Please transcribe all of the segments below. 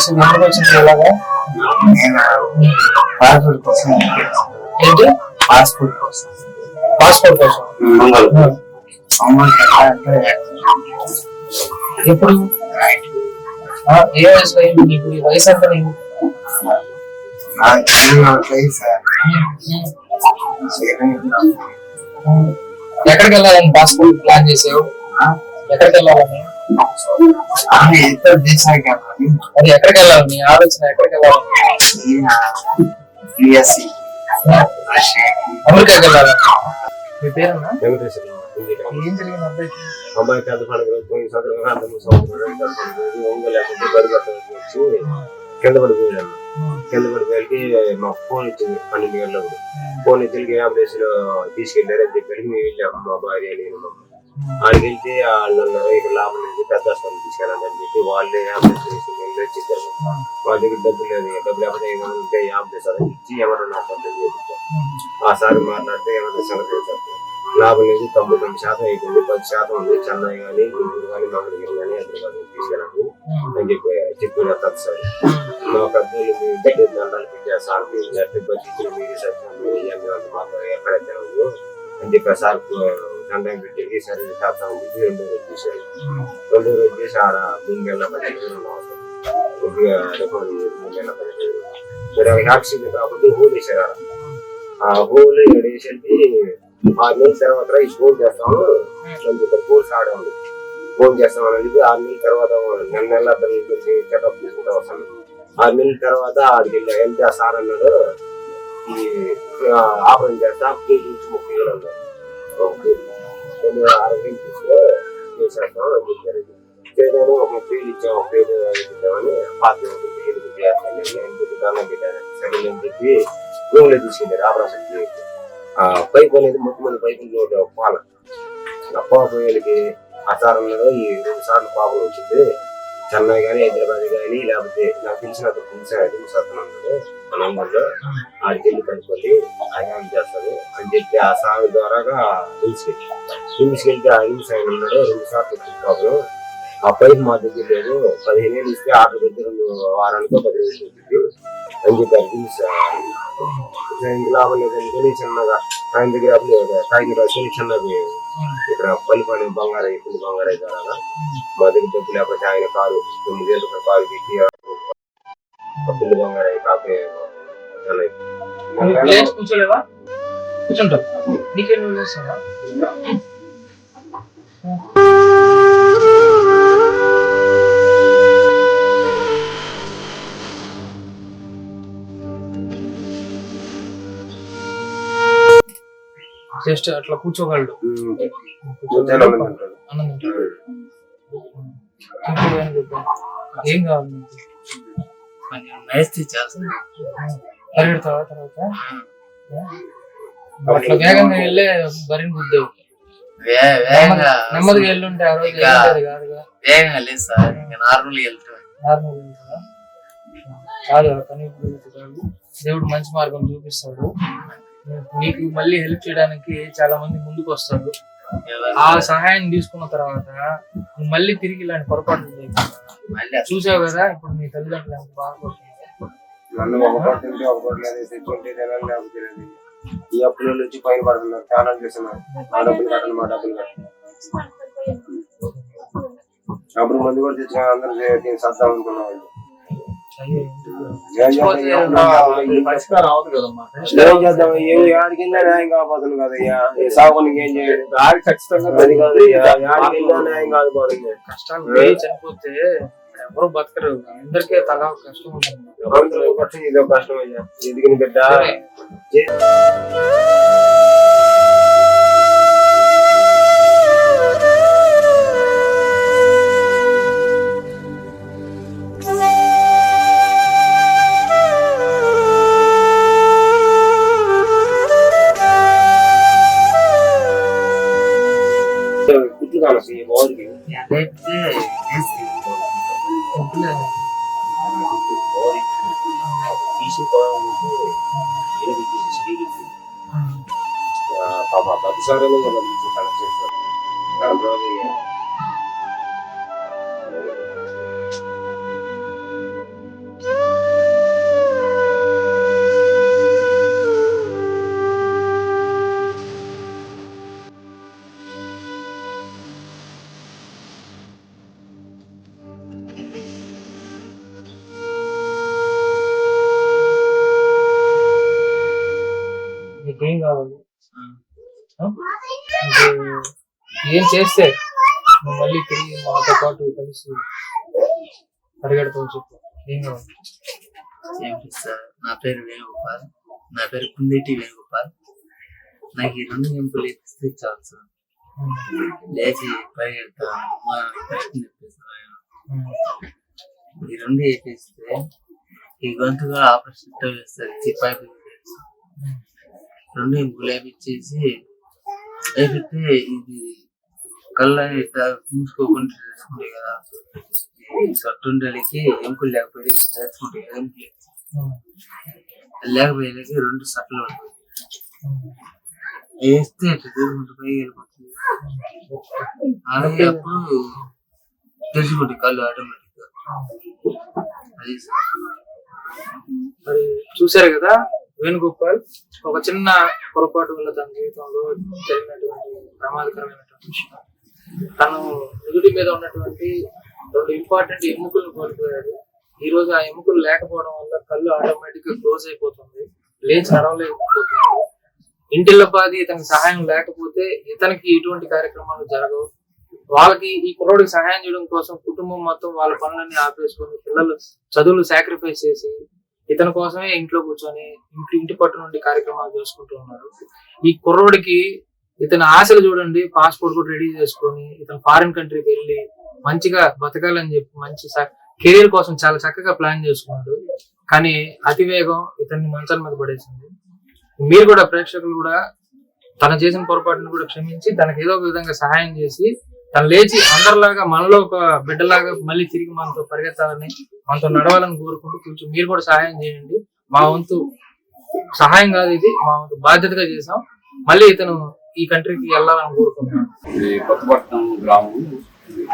పరిస్థితి ఎందుకు వచ్చింది ఇలాగా నేను పాస్పోర్ట్ కోసం ఏంటి? పాస్పోర్ట్ కోసం. పాస్పోర్ట్ కోసం. ఎప్పుడు? ఏ వయసు అయింది నీకు? ఈ వయసు ఎంత నీకు? ఎక్కడికి వెళ్ళాలని పాస్పోర్ట్ ప్లాన్ చేసావు? ఎక్కడికి వెళ్ళాలని? ఇద్దరు దేశానికి వెళ్ళాలి అది ఎక్కడికి ఆలోచన ఎక్కడికి బిఎస్సి అమెరికాకి మీ పేరున్నా వెంకటేశ్వర ఏం జరిగింది అబ్బాయికి అమ్మాయి పెద్ద పండుగ పోయిన సంవత్సరం అంత సంవత్సరం పెద్ద పండుగ లేకపోతే వచ్చి కింద పడిపోయాను కింద పడిపోయాకి మా ఫోన్ ఇచ్చింది పన్నెండు గంటలకు. ఫోన్ ఇచ్చి అంబులెన్స్లో తీసుకెళ్ళారు అని చెప్పి మేము వెళ్ళాము మా భార్య నేను మా. ఆడికి వెళ్తే వాళ్ళు అన్నారు ఇక్కడ లాభం లేదు పెద్ద హాస్పిటల్ తీసుకెళ్ళాలని చెప్పి వాళ్ళే అంబులెన్స్ వెళ్ళి చెప్పారు వాళ్ళ దగ్గర డబ్బులు లేదు డబ్బులు లేకపోతే ఏమైనా ఉంటే అంబులెన్స్ అని ఇచ్చి ఎవరైనా హాస్పిటల్ చేయించాం ఆ సార్ మాట్లాడితే ఏమైనా సెలవు చెప్పారు లాభం లేదు తొంభై తొమ్మిది శాతం అయిపోయింది పది శాతం ఉంది చెన్నై కానీ గుంటూరు కానీ మంగళగిరి కానీ హైదరాబాద్ తీసుకెళ్ళండి అని చెప్పి చెప్పిన తర్వాత సార్. మా పెద్దలు మీ దగ్గర దండాలు పెట్టా సార్ మీరు ఎట్టి బతికి మీరు సత్యం మీరు ఇవన్నీ ఎక్కడైతే ఉందో చెప్పి ఆ సార్ దండం పెట్టి సరే శాతం అని చెప్పి రెండో రోజు తీశారు రెండో రోజు చేసి ఆడ ముంగెళ్ళ పదిహేను కొద్దిగా రికార్డు పదిహేను సరే అవి ఆక్సిజన్ కాబట్టి హోల్ వేసారు ఆడ. ఆ హోల్ వేసేసి ఆరు నెలల తర్వాత ఈ ఫోన్ చేస్తాము అని చెప్పారు ఫోన్స్ ఆడే ఉంది ఫోన్ చేస్తామని చెప్పి ఆరు నెలల తర్వాత నెల నెల అతను చెకప్ తీసుకుంటా వస్తాను ఆరు నెలల తర్వాత ఆడికి వెళ్ళి వెళ్తే ఆ సార్ అన్నాడు ఈ ఆ, ఆపరేషన్ చేస్తా ప్లేట్ నుంచి ముప్పై వేలు అన్నారు ఓకే కొన్ని ఆరోగ్యం తీసుకో చేసేస్తాం అని చెప్పారు చేయడానికి ఒక ముప్పై వేలు ఇచ్చాం ముప్పై వేలు ఇచ్చామని పాత ఎనిమిది దండం పెట్టారు సరే అని చెప్పి రూమ్లో తీసుకెళ్ళారు ఆపరేషన్ చేసి పైపు అనేది మొత్తం మంది పైపు పాల ఆ పాపకి ఆచారంలో ఈ రెండు సార్లు పాపలు వచ్చింది. చెన్నై కానీ హైదరాబాద్ కానీ లేకపోతే నాకు తెలిసిన దింసత్తున్నాడు మా నంబర్లో ఆడికి వెళ్ళి కనుక్కొని ఆయన చేస్తాడు అని చెప్పి ఆ సార్ ద్వారాగా తీసుకెళ్ళి తీసుకెళ్తే ఆ హింస ఆయన ఉన్నాడు. రెండు సార్లు ప్రాబ్లం. ఆ పైపు మా దగ్గర లేదు. పదిహేను వేలు ఇస్తే ఆర్డర్ పెట్టి రెండు వారానికో పదిహేను వేలు వచ్చింది. అని చెప్పారు హింస ఇంక లాభం లేదని చిన్నగా. ఆయన దగ్గర అప్పుడు కాగితం రాసుకొని చిన్నగా ఇక్కడ పల్లిపని బంగారం ఇప్పుడు బంగారం ద్వారా మా దగ్గర డబ్బు లేకపోతే ఆయన కారు తొమ్మిది వేలు రూపాయల కారు పెట్టి పిల్లి బంగారం కాపే ప్లేస్ కూర్చోలేవా? కూర్చుంటావు. నీకే నువ్వు చేస్తావా? జస్ట్ అట్లా కూర్చోగలడు. ఏం కావాలి పరిగెడతావా తర్వాత? అట్లా వేగంగా వెళ్ళే బరిని గుద్దేవు. వే- వేగంగా నెమ్మదిగా వెళ్ళుంటే ఆ రోజు కాదుగా వేగంగా లేదు సార్. ఇంకా నార్మల్ వెళ్తాం నార్మల్ వెళ్తుందా కాదు కానీ. దేవుడు మంచి మార్గం చూపిస్తాడు. నీకు మళ్ళీ హెల్ప్ చేయడానికి చాలా మంది ముందుకు వస్తారు. ఆ సహాయం తీసుకున్న తర్వాత నువ్వు మళ్ళీ తిరిగి ఇలాంటి పొరపాట్లు చేయకుండా చూసావు కదా? ఇప్పుడు నీ తల్లిదండ్రులు ఎంత బాధపడుతున్నారు నన్ను లేకపోతే. ఈ అప్పుల నుంచి పైన పడుతున్నారు చాలా చేస్తున్నారు. మా డబ్బులు కట్టండి మా డబ్బులు కట్టండి అప్పుడు మందు కూడా తెచ్చిన అందరూ సర్దాం అనుకున్నాం పరిష్కారం అవుతుంది కదమ్మా. ఏం చేద్దాం? ఏ ఆడికి వెళ్ళినా న్యాయం కాకపోతుంది కదయ్యా ఈ సాగునికి ఏం ఖచ్చితంగా అది కాదయ్యా న్యాయం కాకపోతుంది. కష్టాలు పోయి చనిపోతే ఎవరు బతకరు. అందరికీ తలా కష్టం ఉంటుంది. ఇదో కష్టం అయ్యా. ఎదిగిన బిడ్డ? nagigising ko, ano hindi nagigising sa gigit ko. Hmm. Ah. Uh, tama ba? Sana naman, naligo ka lang, sir. Tama ba? ఏం చేస్తే నువ్వు మళ్ళీ తిరిగి మాతో పాటు కలిసి పరిగెడతావు చెప్పు. ఏం కావాలి? ఏంటి సార్. నా పేరు వేణుగోపాల్. నా పేరు కుందేటి వేణుగోపాల్. నాకు ఈ రెండు ఎంపులు ఇస్తే చాలు సార్. లేచి పరిగెడతా మా ప్రయత్నం చేస్తాను ఉమ్. ఈ రెండు వేపిస్తే ఈ గొంతుగా ఆపరేషన్ వేస్తారు. చిప్పాయి రెండు ఎంపులు వేపించేసి వేపిస్తే ఇది కళ్ళ ఇట్లా మూసుకోకుండా చేసుకుంటే కదా ఈ సట్టుండలికి ఎంపులు లేకపోయి చేసుకుంటే కదా ఎంపులు లేకపోయేకి రెండు సట్లు ఉంటాయి వేస్తే ఇట్లా తిరుగుకుంటూ పైకి వెళ్ళిపోతుంది అలాగే అప్పుడు తెలిసిపోతుంది కళ్ళు ఆటోమేటిక్గా. అది మరి చూశారు కదా వేణుగోపాల్ ఒక చిన్న పొరపాటు వల్ల తన జీవితంలో జరిగినటువంటి ప్రమాదకరమైనటువంటి విషయం. తను నుదుటి మీద ఉన్నటువంటి రెండు ఇంపార్టెంట్ ఎముకలు కోల్పోయాడు. ఈ రోజు ఆ ఎముకలు లేకపోవడం వల్ల కళ్ళు ఆటోమేటిక్గా క్లోజ్ అయిపోతుంది. లేచి నడవలేకపోతుంది ఇంటిలో బాధి ఇతనికి సహాయం లేకపోతే ఇతనికి ఎటువంటి కార్యక్రమాలు జరగవు. వాళ్ళకి ఈ కుర్రోడికి సహాయం చేయడం కోసం కుటుంబం మొత్తం వాళ్ళ పనులన్నీ ఆపేసుకొని పిల్లలు చదువులు సాక్రిఫైస్ చేసి ఇతని కోసమే ఇంట్లో కూర్చొని ఇంటి ఇంటి పట్టు నుండి కార్యక్రమాలు చేసుకుంటూ ఉన్నారు. ఈ కుర్రోడికి ఇతని ఆశలు చూడండి పాస్పోర్ట్ కూడా రెడీ చేసుకొని ఇతను ఫారిన్ కంట్రీకి వెళ్ళి మంచిగా బతకాలని చెప్పి మంచి కెరీర్ కోసం చాలా చక్కగా ప్లాన్ చేసుకున్నాడు. కానీ అతివేగం ఇతన్ని మంచాల మీద పడేసింది. మీరు కూడా ప్రేక్షకులు కూడా తను చేసిన పొరపాటును కూడా క్షమించి తనకి ఏదో ఒక విధంగా సహాయం చేసి తను లేచి అందరిలాగా మనలో ఒక బిడ్డలాగా మళ్ళీ తిరిగి మనతో పరిగెత్తాలని మనతో నడవాలని కోరుకుంటూ కొంచెం మీరు కూడా సహాయం చేయండి. మా వంతు సహాయం కాదు ఇది మా వంతు బాధ్యతగా చేసాం మళ్ళీ ఇతను ఈ కంట్రీకి వెళ్ళాలని కోరుకుంటున్నాను. ఇది కొత్తపట్నం గ్రామం.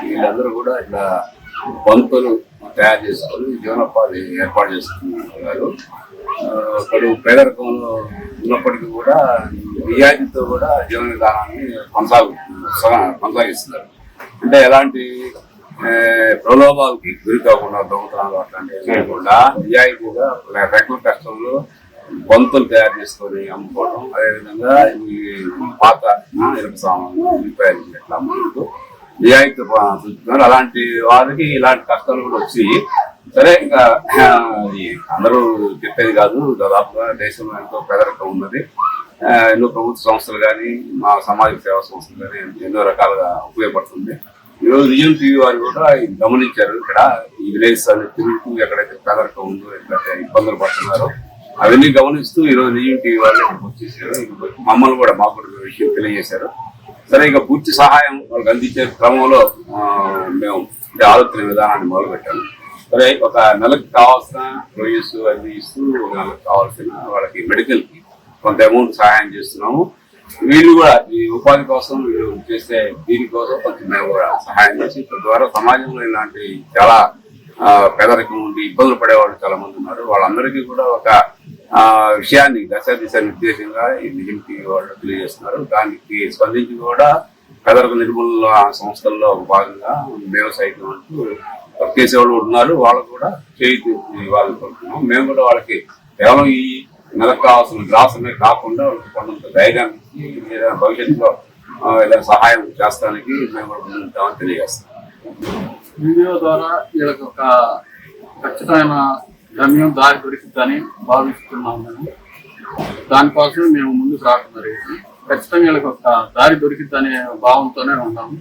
వీళ్ళందరూ కూడా ఇట్లా బంతులు తయారు చేసుకొని జీవనోపాధి ఏర్పాటు చేసుకున్నారు ఆ, ఇప్పుడు పేదరికంలో ఉన్నప్పటికీ కూడా రియాయితీతో కూడా జీవన విధానాన్ని కొనసాగు కొనసాగిస్తున్నారు. అంటే ఎలాంటి ప్రలోభాలకి గురి కాకుండా దొంగతనాలు అట్లాంటివి లేకుండా కూడా రెక్కల కష్టంలో బంతులు తయారు చేసుకొని అమ్ముకోవడం. అదేవిధంగా ఈ పాత ఆ, సామాన్లు ఉల్లిపాయలు అమ్ముకుంటూ రియాయితీ చూస్తున్నారు అలాంటి వారికి ఇలాంటి కష్టాలు కూడా వచ్చి సరే ఇంకా ఈ అందరూ చెప్పేది కాదు. దాదాపుగా దేశంలో ఎంతో పేదరికం ఉన్నది. ఎన్నో ప్రభుత్వ సంస్థలు కానీ మా సామాజిక సేవా సంస్థలు కానీ ఎన్నో రకాలుగా ఉపయోగపడుతుంది. ఈరోజు నిజం టీవీ వారు కూడా గమనించారు. ఇక్కడ ఈ విలేజ్ తిరుగుతూ ఎక్కడైతే పేదరికం ఉందో ఎక్కడైతే ఇబ్బందులు పడుతున్నారో అవన్నీ గమనిస్తూ ఈరోజు నిజం వాళ్ళు వచ్చేసారు. మమ్మల్ని కూడా మాకు కూడా విషయం తెలియజేశారు. సరే ఇంకా పూర్తి సహాయం వాళ్ళకి అందించే క్రమంలో మేము అంటే ఆలోచన విధానాన్ని మొదలుపెట్టాము. సరే ఒక నెలకు కావాల్సిన ప్రొయ్యూస్ అవి ఇస్తూ ఒక నెలకు కావాల్సిన వాళ్ళకి మెడికల్కి కొంత అమౌంట్ సహాయం చేస్తున్నాము. వీళ్ళు కూడా ఈ ఉపాధి కోసం వీళ్ళు చేసే దీనికోసం కొంచెం మేము కూడా సహాయం చేసి తద్వారా సమాజంలో ఇలాంటి చాలా పేదరికం ఉండి ఇబ్బందులు పడేవాళ్ళు చాలా మంది ఉన్నారు. వాళ్ళందరికీ కూడా ఒక ఆ విషయాన్ని దశ దిశ నిర్దేశంగా ఈ నిజం వాళ్ళు తెలియజేస్తున్నారు. దానికి స్పందించి కూడా పేదరిక నిర్మూలన సంస్థల్లో భాగంగా వ్యవసాయం అంటూ వర్క్ చేసేవాళ్ళు ఉన్నారు. వాళ్ళు కూడా చేతి వాళ్ళని కోరుతున్నాం మేము కూడా వాళ్ళకి కేవలం ఈ నెలకు కావాల్సిన గ్రాసమే కాకుండా వాళ్ళకి కొంత ధైర్యానికి లేదా భవిష్యత్తులో ఇలా సహాయం చేస్తానికి మేము కూడా ముందుంటామని తెలియజేస్తాం వీడియో ద్వారా వీళ్ళకి ఒక ఖచ్చితమైన గమ్యం దారి దొరికిద్దని భావిస్తున్నాం మేము దానికోసం మేము ముందుకు రావడం జరిగింది ఖచ్చితంగా వీళ్ళకి ఒక దారి దొరికిద్దనే భావంతోనే ఉన్నాము.